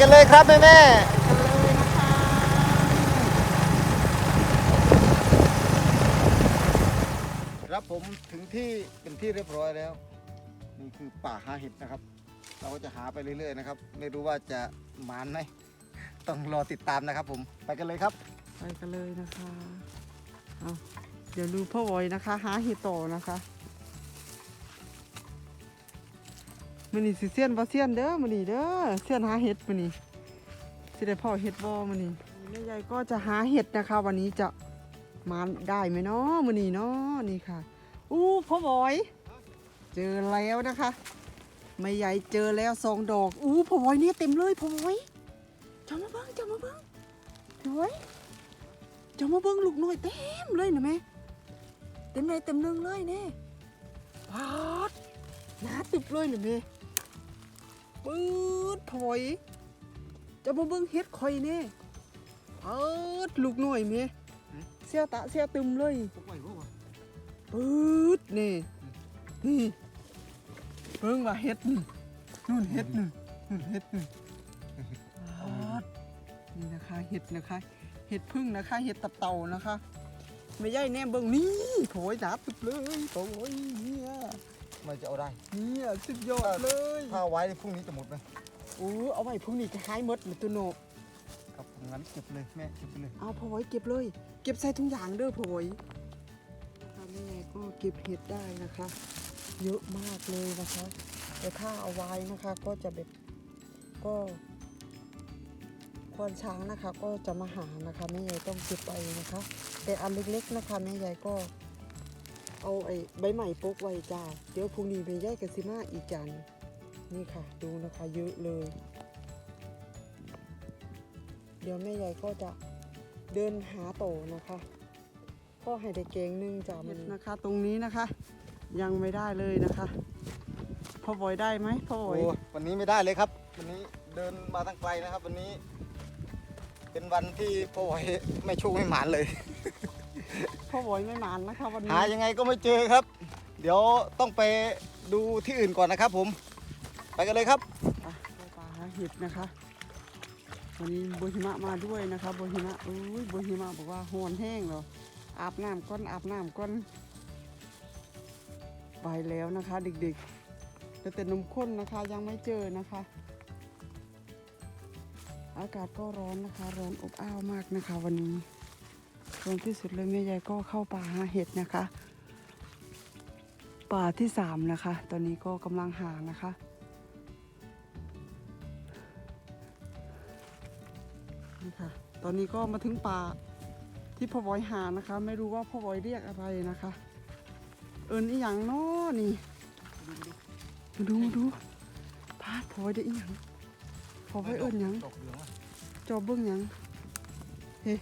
กันเลยครับแม่แม่เลยนะคะครับผมถึงที่เป็นที่เรียบร้อยแล้ว นี่คือป่าหาเห็ดนะครับ เราก็จะหาไปเรื่อยๆนะครับ ไม่รู้ว่าจะหมานไหมต้องรอติดตามนะครับ ผมไปกันเลยครับ ไปกันเลยนะคะเอาเดี๋ยวดูพ่อวอยนะคะ หาเห็ดต่อนะคะ มันนี่สิเซียนบ่เซียนเด้อมันนี่เด้อเซียนหาเห็ดมันนี่สิได้พ่อเห็ดบ่มันนี่แม่ยายก็จะหาเห็ดนะคะ วันนี้จะมาได้ไหมเนาะมันนี่เนาะนี่ค่ะ อู้พ่อวอย เจอแล้วนะคะแม่ใหญ่เจอแล้วสองดอก อู้พ่อวอยเนี่ยเต็มเลยพ่อวอยจอมาเบิ้งจอมาเบิ้งพ่อวอยจะมาเบิ้งลูกน้อยเต็มเลยนะแม่เต็มเลยเต็มเรื่งเลยเนี่ยปาดหนาตึบเลยนะแม่ ปื๊ดถอย จะมาเบิ้งเฮ็ดข่อยเนี่ยปาดลูกหน้อยแม่เสียตะเสียตึมเลยปื๊ดนี่นี่เบิ้งว่าเฮ็ดนี่นู่นเฮ็ดนี่นู่นเฮ็ดนี่นี่นะคะเฮ็ดนะคะ เห็ดพึ่งนะคะ เห็ดตับเต่านะคะ ไม่ใช่แน่เบิ่งนี่โถยหนาตึบเลยโถยเนี่ย มันจะเอาได้ เนี่ยสุดยอดเลยถ้าเอาไว้พรุ่งนี้จะหมดไหมโอ้เอาไว้พรุ่งนี้จะหายหมดเลยตัวโนครับผมงั้นเก็บเลยแม่เก็บไปเลยเอาพอไว้เก็บเลย เก็บใส่ถุงยางเด้อพอไว้ทำยังไงก็เก็บเห็ดได้นะคะ เยอะมากเลยนะคะแต่ถ้าเอาไว้นะคะก็จะแบบก็ควานช้างนะคะก็จะมาหานะคะแม่ยายต้องเก็บไปนะคะ แต่อันเล็กๆนะคะแม่ยายก็ เอาไอ้ใบใหม่ปกไว้จ้า เดี๋ยวพรุ่งนี้แม่ยายกับซิมาอีกจานนี่ค่ะ ดูนะคะเยอะเลย เดี๋ยวแม่ยายก็จะเดินหาโตนะคะก็ให้ได้เกงหนึงจ้ามันนะคะ ตรงนี้นะคะ ยังไม่ได้เลยนะคะพ่อบอยได้ไหมพ่อบอยโอ้วันนี้ไม่ได้เลยครับ วันนี้เดินมาตั้งไกลนะครับ วันนี้ เป็นวันที่พ่อไหวไม่โชคไม่หมานเลย พ่อบอยไม่หมานนะคะวันนี้หายังไงก็ไม่เจอครับ เดี๋ยวต้องไปดูที่อื่นก่อนนะครับ ผม ไปกันเลยครับอะไปป่าหาเห็ดนะคะ วันนี้โบหิมะมาด้วยนะคะโบหิมะอุ้ยโบหิมะบอกว่าหอนแห้งเหรออาบน้ำก้อนอาบน้ำก้อนไปแล้วนะคะ เด็กๆแต่แต่นมข้นนะคะยังไม่เจอนะคะ อากาศก็ร้อนนะคะ ร้อนอบอ้าวมากนะคะวันนี้ ร้อนที่สุดเลยแม่ยายก็เข้าป่าหาเห็ดนะคะ ป่าที่สามนะคะ ตอนนี้ก็กำลังหานะคะ นี่ค่ะ ตอนนี้ก็มาถึงป่าที่พ่อบอยหานะคะ ไม่รู้ว่าพ่อบอยเรียกอะไรนะคะ เอิญอีหยังเนาะนี่มาดูมาดูพาดพ่อบอยได้อีหยังพ่อบอยเอิญหยังดอกเหลืองอะจอเบิ้งหยังเฮ้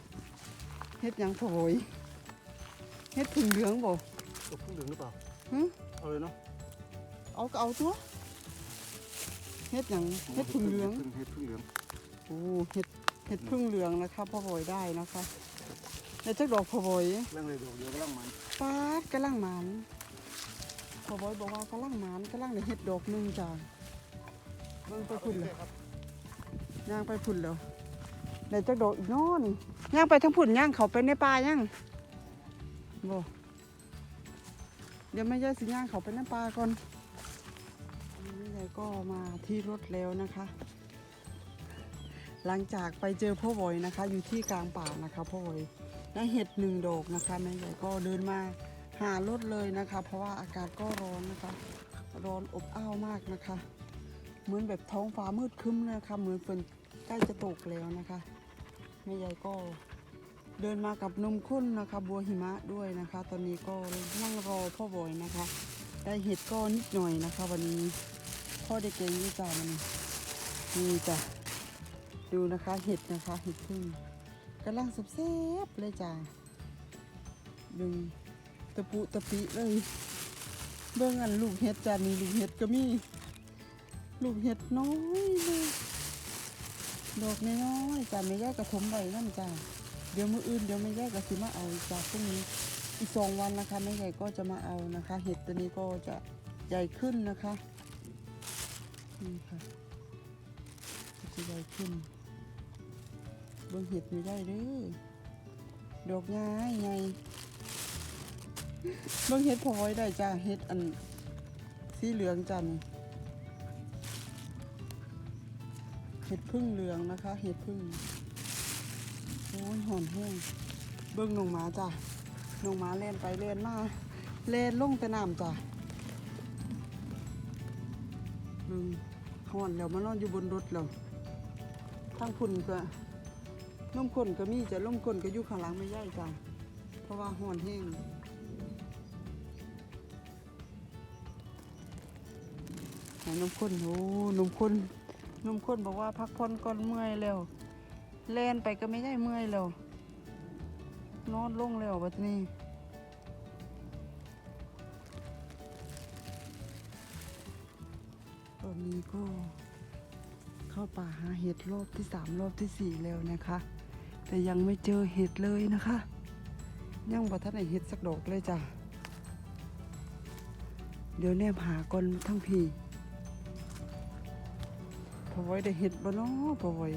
เฮ็ดหยังพ่อบอยเฮ็ดผึ่งเหลืองบ่ดอกเหลืองหรือเปล่าหึเอาเลยเนาะเอาก็เอาตัวเฮ็ดหยังเฮ็ดผึ่งเหลืองเห็ดพึ่งเหลืองโอ้เห็ดเห็ดพึ่งเหลืองนะคะพ่อบอยได้นะคะแล้วจักดอกพ่อบอยเรื่องเลยดอกเดียวก็ล่างมันปาดกระลังหมันพ่อบอยบอกว่ากระลังหมันกระลังได้เห็ดดอกหนึงจ้าเบิ่งไปพุ่นเลยย่างไปพุ่นแล้ว ได้จักดอกอีกนอนย่างไปทั้งพุ่นย่างเขาไปในป่าย่างโบเดี๋ยวแม่ย่าสิย่างเขาไปในป่าก่อนนนี้แม่ยายก็มาที่รถแล้วนะคะ หลังจากไปเจอพ่อบอยนะคะ อยู่ที่กลางป่านะคะพ่อบอยได้เห็ดหนึ่งดอกนะคะแม่ใหญ่ก็เดินมาหารถเลยนะคะ เพราะว่าอากาศก็ร้อนนะคะ ร้อนอบอ้าวมากนะคะ เหมือนแบบท้องฟ้ามืดครึ้มเลยนะคะเหมือนฝน ใกล้จะตกแล้วนะคะแม่ใหญ่ก็เดินมากับนมข้นนะคะ บัวหิมะด้วยนะคะ ตอนนี้ก็นั่งรอพ่อบอยนะคะ ได้เห็ดก็นิดหน่อยนะคะ วันนี้พ่อได้เก่งยี่จ้ามันนี่จ้ะดูนะคะเห็ดนะคะเห็ดพึ่งกำลังแซ่บเลยจ้าดึงตะปุตะปิเลย เบื้องอันลูกเห็ดจ้ามีลูกเห็ดก็มี ลูกเห็ดน้อยเลย ดอกน้อยๆจ้าไม่แยกกระถมใบนั่นจ้าเดี๋ยวมืออื่นเดี๋ยวไม่แยกกระสิมาเอาจ้าพรุ่งนี้อีกสองวันนะคะแม่ใหญ่ก็จะมาเอานะคะ เห็ดตัวนี้ก็จะใหญ่ขึ้นนะคะนี่ค่ะสสิใหญ่ขึ้นเบิ่งเห็ดไม่ได้เด้อดอกย้ายไงเบิ่งเห็ดพอไว้ได้จ้าเห็ดอันสีเหลืองจัน เห็ดพึ่งเหลืองนะคะ เห็ดพึ่งโอ้ยหอนแห้งเบิ่งนงหมาจ้าน้องหมาเล่นไปเล่นมาเล่นลงแต่น้ำจ้ะมึงหอนแล้วมานอนอยู่บนรถแล้วทางพุ่นก็ล่มคนก็มีจะล่มคนก็อยู่ข้างหลังไม่ย่ายจ้ะเพราะว่าหอนแห้งหานมข้นโอ้นมข้น นุ่มข้นบอกว่าพักผ่อนก่อนเมื่อยแล้วเล่นไปก็ไม่ได้เมื่อยแล้ว นอนลงแล้วบัดนี้ตอนนี้ก็เข้าป่าหาเห็ดรอบที่สามรอบที่สี่แล้วนะคะ แต่ยังไม่เจอเห็ดเลยนะคะ ยังบ่ทันได้เห็ดสักดอกเลยจ้ะเดี๋ยวแนมหาก่อนทั้งพี่ อไว้ได้เห็ดบ่เนาะพอไว้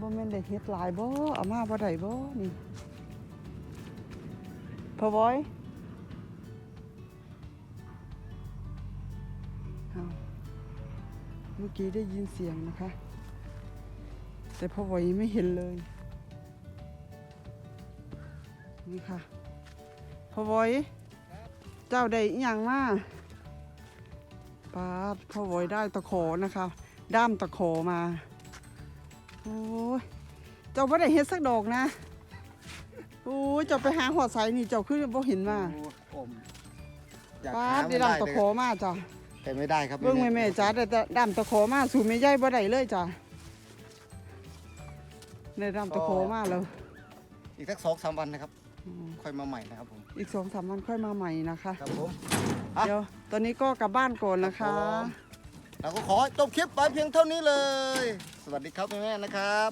บ่แม่นได้เห็ดหลายบ่เอามาบ่ได้บ่นี่พอไว้เอาเมื่อกี้ได้ยินเสียงนะคะ แต่พอไว้ไม่เห็นเลย นี่ค่ะพอไว้เจ้าได้อหย่างมา ปาดพอไว้ได้ตะขอนะคะ ด้ามตะขอมา โอ้ยเจ้าไม่ได้เฮ็ดสักดอกนะโอ้ยเจ้าไปหาหัวใสนี่เจ้าคือบ่เห็นมาโอ้อมอยากป้าหาดไม่ได้ได้ดำตะเลยขอมาจ้ะแต่ไม่ได้ครับเบิ่งแม่แม่ๆจ้าได้แต่ดำตะขอมาสู่แม่ใหญ่บ่ได้เลยจ้ะได้ดำตะขอมาแล้ว อีกสักสองสามวันนะครับอืมค่อยมาใหม่นะครับผม อีกสองสามวันค่อยมาใหม่นะคะ ครับผมอะ เดี๋ยวตอนนี้ก็กลับบ้านก่อนนะคะ เราก็ขอจบคลิปไปเพียงเท่านี้เลย สวัสดีครับแม่ๆนะครับ